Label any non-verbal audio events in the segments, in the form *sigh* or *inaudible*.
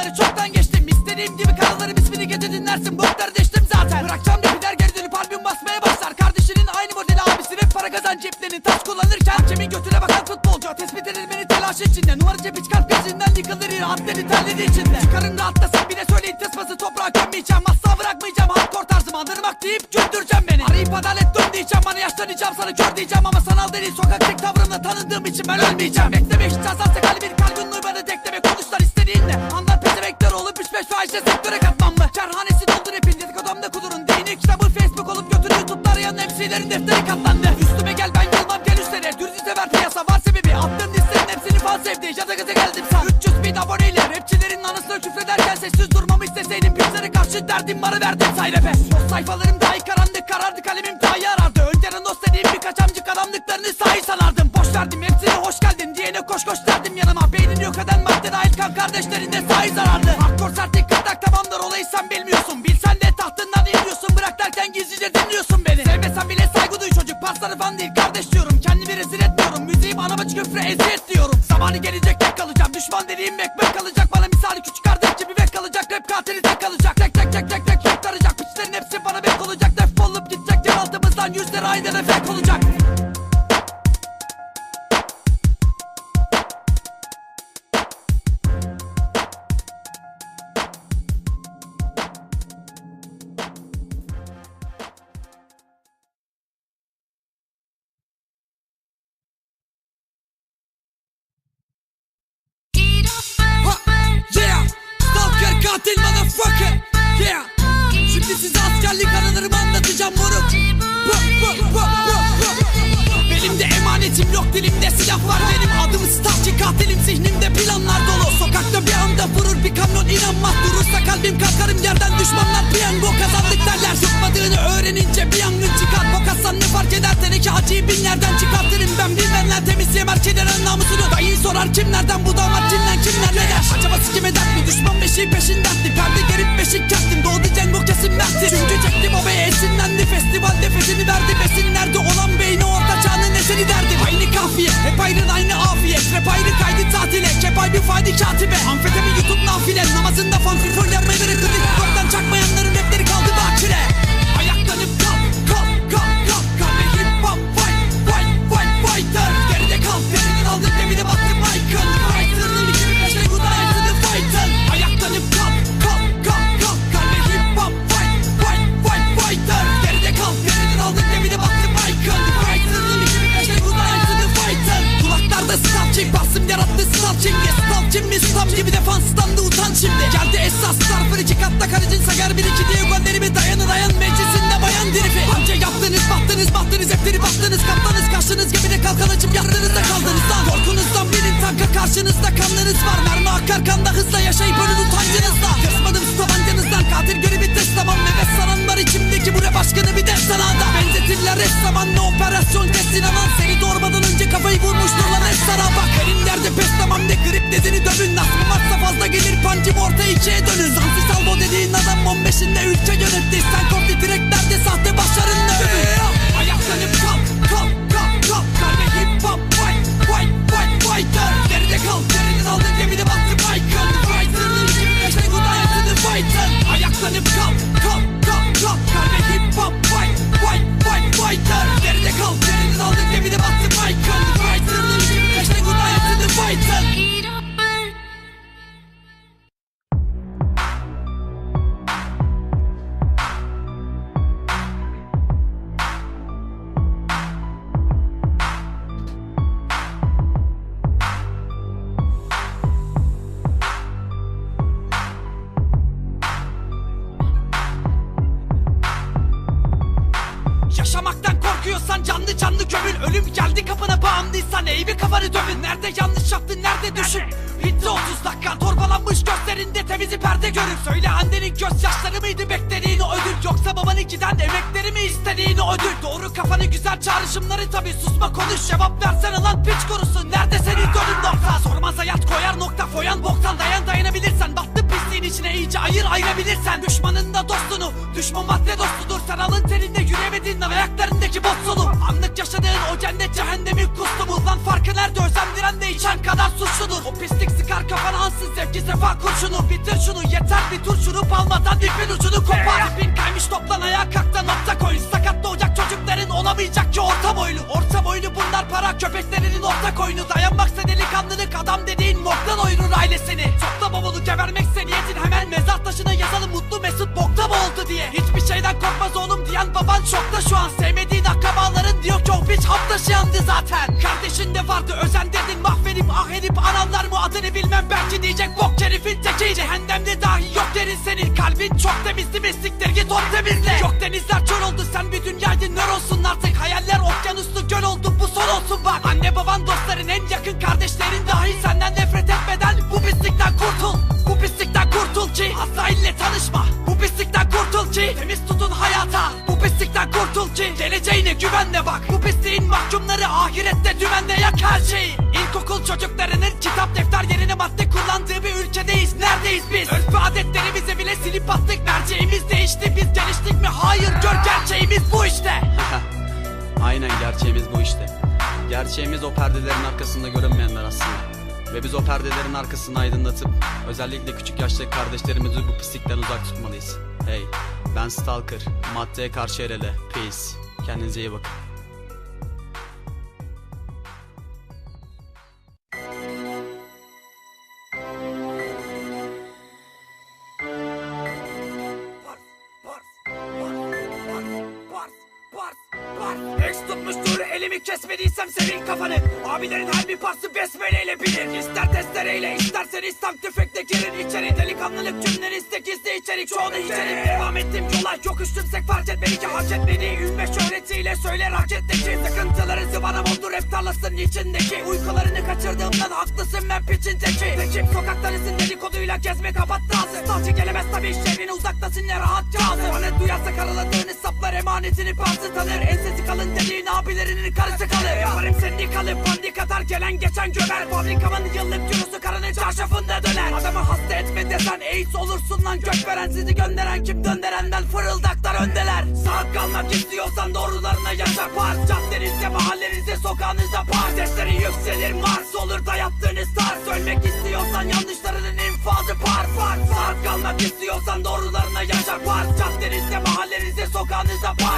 yolları çoktan geçtim. İstediğim gibi kanallarım ismini gece dinlersin. Bokları deştim zaten. Bırakacağım bir gider geri dönüp albüm basmaya başlar. Kardeşinin aynı modeli abisinin para kazan ceplerini taş kullanırken Hakemin götüne bakan futbolcu. Tespit edilir beni telaş içinde. Numara cepi çıkart peşinden yıkılır yine atleri terleri içinde. Çıkarın rahatlasın bir de söyleyin tıspası toprağa gömmeyeceğim. Asla bırakmayacağım hardcore tarzımı andırmak deyip güldüreceğim beni. Arayıp adalet dön diyeceğim bana yaşlanacağım sana kör diyeceğim. Ama sanal değil sokaktaki tavrımla tanındığım için ben ölmeyeceğim. Bekleme hiç azalsa kalbin kalbin duymadı tekleme konuşlar istediğinle. Pezemekler olup 3-5 fahişe sektöre katmam mı? Kerhanesi doldur hepin dedik odamda kudurun. Değini kitabı Facebook olup götürüyor tutlar yanına hepsilerin defteri katlandı. Üstüme gel ben yılmam gel üstlere. Dürüst sever piyasa var sebebi. Attığın listenin hepsini fan sevdi. Ya da gaza geldim sen 300 bin aboneyle rapçilerin anısına küfrederken Sessiz durmamı isteseydim. Piçlere karşı derdim bana verdim sayrepe O sayfalarım dahi karanlık karardı kalemim katil motherfucker. Yeah, şimdi size askerlik anılarımı anlatacağım moruk. Belimde emanetim yok dilimde silah var benim. Adım stavcı katilim zihnimde planlar dolu. Sokakta bir anda vurur bir kamyon inanmaz Durursa kalbim kalkarım yerden. Düşmanlar piyango kazandık derler. Tutmadığını öğrenince bir yangın çıkar. Bok atsan ne fark eder? Teneke acıyı bin yerden çıkartırım? Ben bilmemler temizleyem erkelerin namusunu Dayı sorar kimlerden bu damat mertti Çünkü çektim o beye esinlendi Festival nefesini verdi besin nerede olan beyni orta çağının eseri derdim. Aynı kafiye hep ayrı aynı afiyet Rap ayrı kaydı tatile kepay bir faydı katibe. Amfetamin youtube nafile Nerede yanlış yaptın nerede düşün? Bitti 30 dakika torbalanmış gözlerinde temizi perde görür. Söyle annenin gözyaşları mıydı beklediğin o ödül? Yoksa babanınkinden emekleri mi istediğin o ödül? Doğru kafanı güzel çağrışımları tabi susma konuş Cevap versene lan piç konusu. Nerede senin dönüm nokta? Sormaz hayat koyar nokta foyan boktan. Dayan dayanabilirsen Battı pisliğin içine iyice ayır ayırabilirsen. Düşmanın da dostunu düşman madde dostudur. Sen alın terinde yürüyemediğin ayaklarındaki bot solu Anlık yaşadığın o cennet cehennemin kustumu Lan farkı nerede özendiren de içen kadar suçludur. O pislik sıkar kafana ansız zevki sefa kurşunu. Bitir şunu yeter bir tur şurup almadan ipin ucunu kopar. İpin kaymış toplan ayağa kalk da nokta koyun Sakat doğacak çocukların olamayacak ki orta boylu. Orta boylu bunlar para köpeklerinin ortak oyunu Dayanmaksa delikanlılık adam dediğin morgdan oyunun ailesini. Topla bavulu gebermekse niyetin hemen mezar taşına yazalım. Mutlu mesut bokta mı oldu diye. Hiçbir şeyden korkmaz oğlum diyen baban şokta şu an. Sevmediğin akrabaların diyor ki o piç hap taşı yandı zaten. Kardeşin de vardı edip adını bilmem belki diyecek bok herifin teki. Cehennemde dahi yok derin senin. Kalbin çok temizdi mi siktir git on temizle. Yok denizler çöl oldu sen bir dünyaydın nör olsun artık. Hayaller okyanuslu göl oldu bu son olsun bak. Anne baban dostların en yakın kardeşlerin dahi. Senden nefret etmeden bu pislikten kurtul. Bu pislikten kurtul ki Azrail'le tanışma. Bu pislikten kurtul ki temiz tutun hayata. Bu pislikten kurtul ki geleceğine güvenle bak. Bu pisliğin mahkumları ahirette dümenle yak her şeyi İlkokul çocuklarının kitap defter yerine madde kullandığı bir ülkedeyiz Neredeyiz biz? Örf ve adetlerimizi bile silip attık Merceğimiz değişti biz geliştik mi? Hayır gör gerçeğimiz bu işte *laughs* Aynen gerçeğimiz bu işte. Gerçeğimiz o perdelerin arkasında görünmeyenler aslında. Ve biz o perdelerin arkasını aydınlatıp özellikle küçük yaştaki kardeşlerimizi bu pislikten uzak tutmalıyız. Hey, ben Stalker. Maddeye karşı el ele. Peace. Kendinize iyi bakın. Kafanı. Abilerin her bir parsı besmeleyle bilir. İster testereyle istersen İslam tüfekle girin içeri Delikanlılık cümlen istek iste içerik Çoğunu içerik. devam ettim yola Yok üstümsek fark etmedi ki hak etmediği Ünme şöhretiyle söyle raketteki Sıkıntıları zıvana oldu rap tarlasının içindeki. Uykularını kaçırdığımdan haklısın ben piçin teki. Peki sokaklarısın dedikoduyla gezme kapattı ağzı. Stalcı gelemez tabi şehrin uzaktasın ne rahat cazı. Bana duyarsa karaladığını saplar emanetini bazı tanır. Ensesi kalın dediğin abilerinin karısı kalır. Yaparım sendikalı pandik atar gelen geçen gömer Fabrikamın yıllık cirosu karının çarşafında döner. Adamı hasta etme desen AIDS olursun lan. Gök veren Sizi gönderen kim? Döndürenden fırıldaklar öndeler. Sağ kalmak istiyorsan doğrularına yaşa. Par Caddenizde mahallenizde sokağınızda par. Sesleri yükselir Mars olur dayattığınız tarz Ölmek istiyorsan yanlışlarının infazı par par. Sağ kalmak istiyorsan doğrularına yaşa. Par Caddenizde mahallenizde sokağınızda par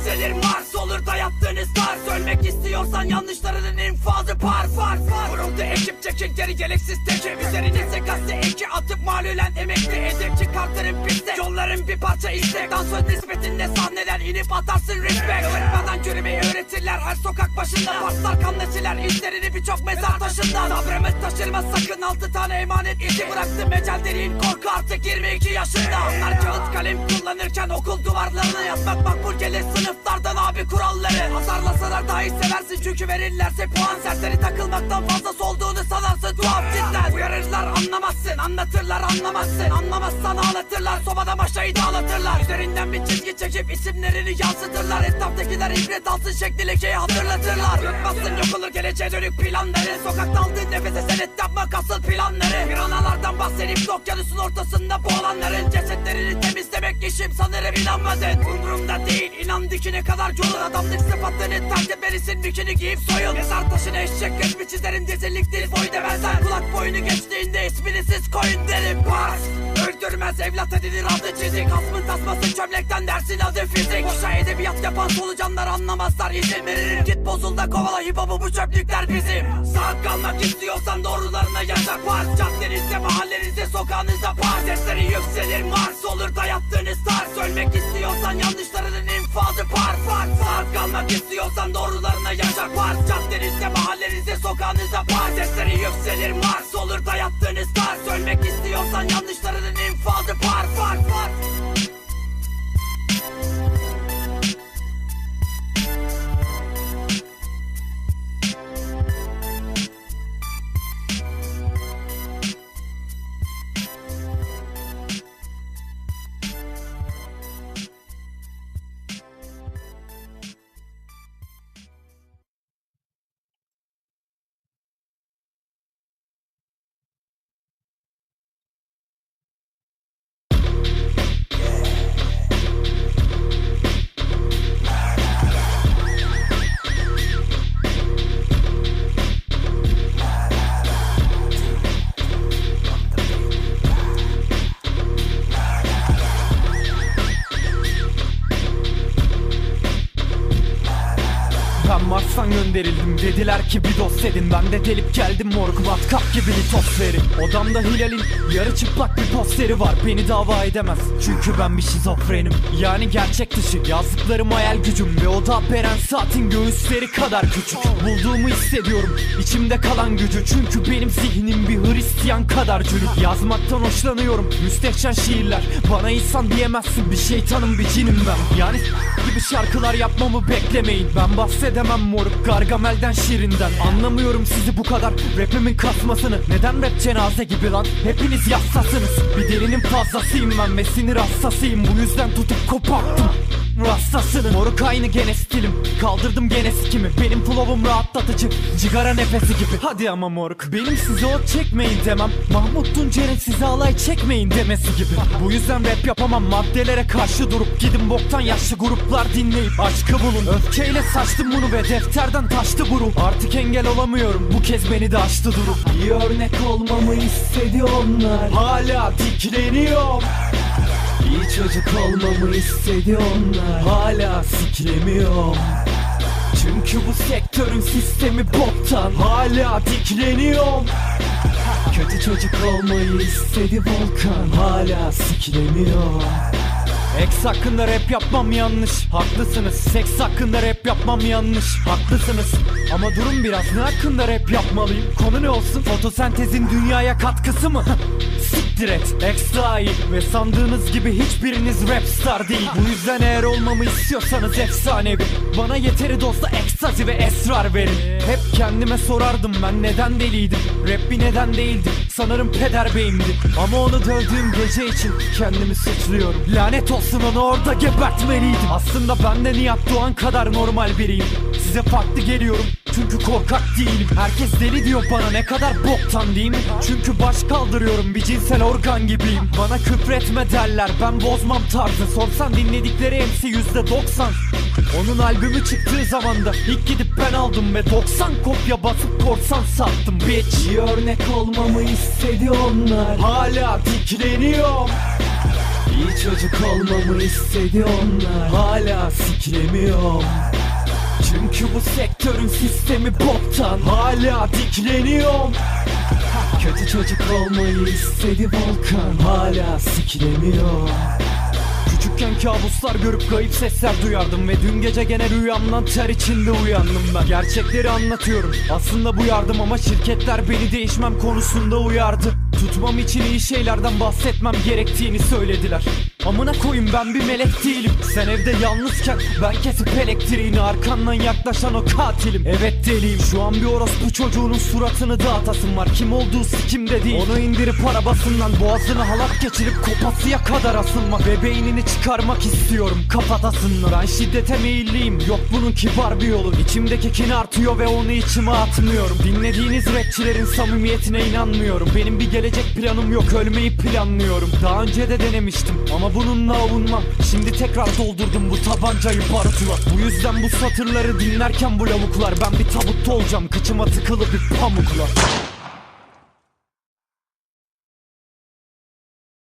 yükselir Mars olur dayattığınız tarz Ölmek istiyorsan yanlışlarının infazı par par par. Vuruldu ekip çekin geri gereksiz teke Üzerinize gazete eki atıp malülen emekli. Edip çıkartırım piste Yolların bir parça istek. Dansöz nispetinde sahneden inip atarsın respect. Öğretmeden yürümeyi öğretirler her sokak başında. Parslar kanlesiler izlerini birçok mezar taşında. Sabrımız taşırmaz sakın altı tane emanet izi Bıraktım ecel derin korku artık 22 yaşında. Onlar kağıt kalem kullanırken okul duvarlarına yazmak makbul gelir sınıflardan abi kuralları. Hasarlasalar dahi seversin çünkü verirlerse puan Serseri takılmaktan fazlası olduğunu sanarsın. Tuhaf cidden Uyarırlar anlamazsın. Anlatırlar anlamazsın. Anlamazsan ağlatırlar. Sobada maşayı dağlatırlar Üzerinden bir çizgi çekip isimlerini yansıtırlar. Etraftakiler ibret alsın şekli lekeyi hatırlatırlar. Unutmazsın yok olur geleceğe dönük planları. Sokakta aldığın nefese senet yapmak asıl planları Bahsedip okyanusun ortasında boğulanların Cesetlerini temizlemek işim sanırım inanmadın. Umurumda değil inan dikine kadar yolun Adamlık sıfatlarını terk etmelisin. Bikini giyip soyun. Mezar taşına eşek resmi çizerim dizilik dil boyu demezler. Kulak boyunu geçtiğinde ismini siz koyun derim. Bars Öldürmez evlat edilir adı çizik. Hasmın tasması çömlekten dersin adı fizik. Boşa edebiyat yapan solucanlar anlamazlar izin veririm Git bozul da kovala hip hop'u bu çöplükler bizim. Sağ kalmak istiyorsan doğrularına yaşa par Caddenizde mahallenizde sokağınızda par Sesleri yükselir. Mars olur dayattığınız tarz. Ölmek istiyorsan yanlışlarının infazı par par Sağ kalmak istiyorsan doğrularına yaşa par Caddenizde mahallenizde sokağınızda par Sesleri yükselir. Mars olur dayattığınız tarz. Ölmek istiyorsan yanlışlarının infazı par par par Mars'tan Dediler ki bir dost edin. Ben de delip geldim moruk. Matkap gibi litosferi Odamda Hilal'in yarı çıplak bir posteri var. Beni dava edemez. Çünkü ben bir şizofrenim. Yani gerçek dışı. Yazdıklarım hayal gücüm Ve o da Beren Saat'in göğüsleri kadar küçük. Bulduğumu hissediyorum. İçimde kalan gücü. Çünkü benim zihnim bir Hristiyan kadar cürük Yazmaktan hoşlanıyorum. Müstehcen şiirler. Bana insan diyemezsin. Bir şeytanım bir cinim ben. Yani gibi şarkılar yapmamı beklemeyin. Ben bahsedemem moruk. Gargamel'den şirinden Anlamıyorum sizi bu kadar. Rapimin kasmasını Neden rap cenaze gibi lan? Hepiniz yassasınız Bir delinin fazlasıyım ben ve sinir hassasıyım Bu yüzden tutup koparttım Rassasını Moruk aynı gene stilim. Kaldırdım gene sikimi Benim flow'um rahatlatıcı. Cigara nefesi gibi. Hadi ama moruk. Benim size o çekmeyin demem. Mahmut Tuncer'in size alay çekmeyin demesi gibi. Bu yüzden rap yapamam. Maddelere karşı durup Gidin boktan yaşlı gruplar dinleyip Aşkı bulun. Öfkeyle saçtım bunu ve defterden taştı bu ruh Artık engel olamıyorum. Bu kez beni de aştı durum. İyi örnek olmamı istedi onlar. Hala dikleniyorum İyi çocuk olmamı istedi onlar. Hala siklemiyorum Çünkü bu sektörün sistemi boktan. Hala dikleniyorum Kötü çocuk olmayı istedi Volkan. Hala siklemiyor Ex hakkında rap yapmam yanlış. Haklısınız Seks hakkında rap yapmam yanlış. Haklısınız. Ama durun biraz ne hakkında rap yapmalıyım? Konu ne olsun? Fotosentezin dünyaya katkısı mı? Siktir et. Daha iyi Ve sandığınız gibi hiçbiriniz rap star değil. Bu yüzden eğer olmamı istiyorsanız efsanevi Bana yeteri dosta ekstazi ve esrar verin. Hep kendime sorardım ben neden deliydim? Rap bir neden değildi Sanırım peder beyimdi. Ama onu dövdüğüm gece için kendimi suçluyorum. Lanet olsun onu orada gebertmeliydim. Aslında ben de Nihat Doğan kadar normal biriyim. Size farklı geliyorum çünkü korkak değilim. Herkes deli diyor bana ne kadar boktan değil mi? Çünkü baş kaldırıyorum bir cinsel organ gibiyim. Bana küfretme derler ben bozmam tarzı. Sorsan dinledikleri MC yüzde doksan. Onun albümü çıktığı zaman da ilk gidip ben aldım Ve 90 kopya basıp korsan sattım. Bitch. İyi örnek olmamı istedi onlar. Hala dikleniyorum İyi çocuk olmamı istedi onlar Hala siklemiyorum çünkü bu sektörün sistemi boktan. Hala dikleniyorum Kötü çocuk olmayı istedi Volkan. Hala siklemiyor. Küçükken kabuslar görüp kayıp sesler duyardım. Ve dün gece gene rüyamdan ter içinde uyandım ben. Gerçekleri anlatıyorum. Aslında bu yardım ama şirketler beni değişmem konusunda uyardı Tutmam için iyi şeylerden bahsetmem gerektiğini söylediler Amına koyayım ben bir melek değilim. Sen evde yalnızken ben kesip elektriğini Arkandan yaklaşan o katilim. Evet deliyim şu an bir orospu çocuğunun suratını dağıtasım var. Kim olduğu sikimde değil. Onu indirip arabasından boğazını halat geçirip kopasıya kadar asılmak. Ve beynini çıkarmak istiyorum kafatasından Ben şiddete meyilliyim yok bunun kibar bir yolu. İçimdeki kin artıyor ve onu içime atmıyorum. Dinlediğiniz rapçilerin samimiyetine inanmıyorum. Benim bir gelecek planım yok ölmeyi planlıyorum. Daha önce de denemiştim ama bununla avunmam Şimdi tekrar doldurdum bu tabancayı barutla Bu yüzden bu satırları dinlerken bu lavuklar. Ben bir tabutta olacağım. Kıçıma tıkılı bir pamukla